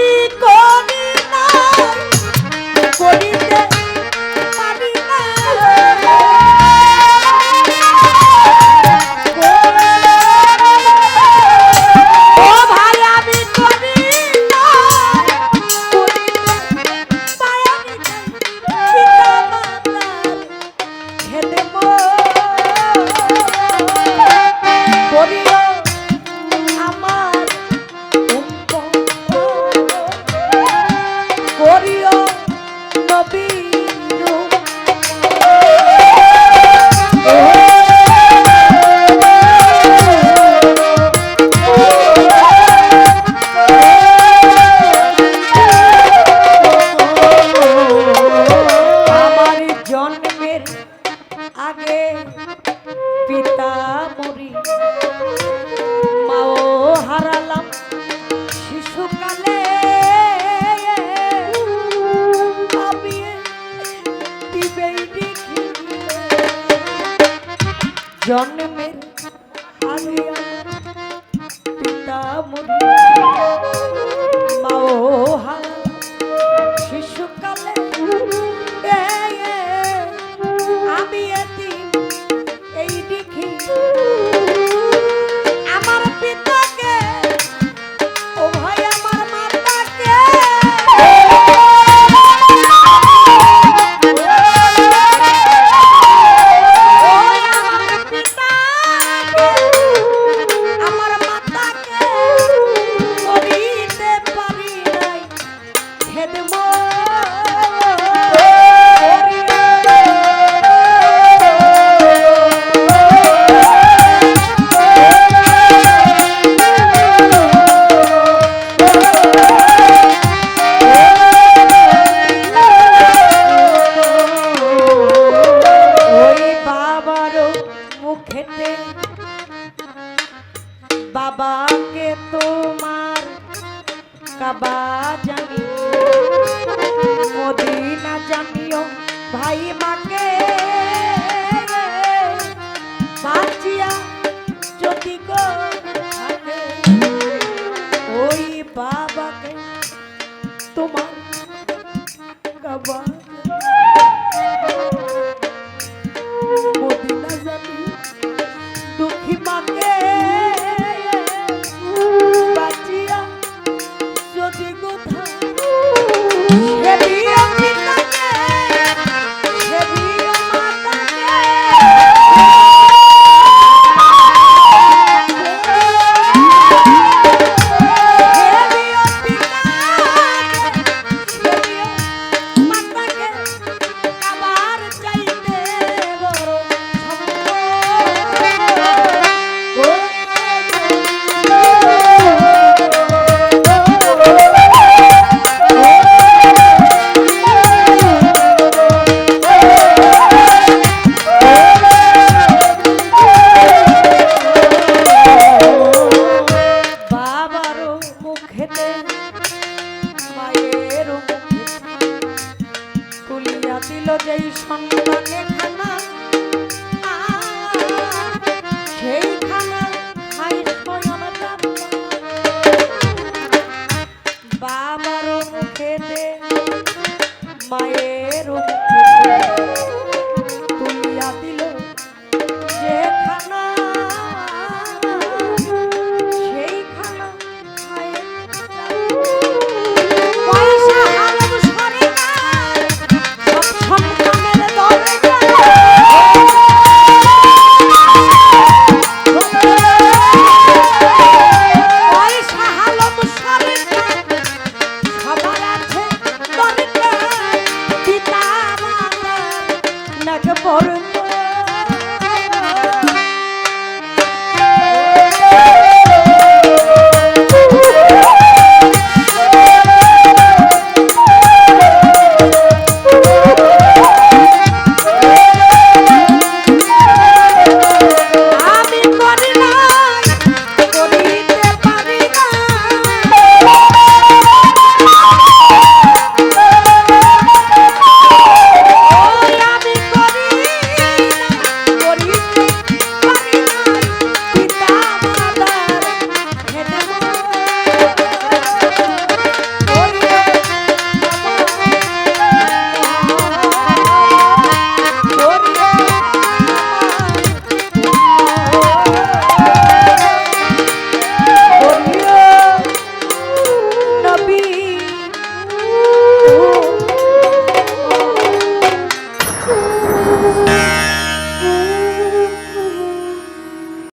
Pico. জন্মের আগে পিতা মধু বাবাকে তোমার কাবা জানিও। মদিনা জানিও, ভাই মাকে বাঁচিয়া যদি গো ওই বাবাকে তোমার কাবা যেই সন্তানের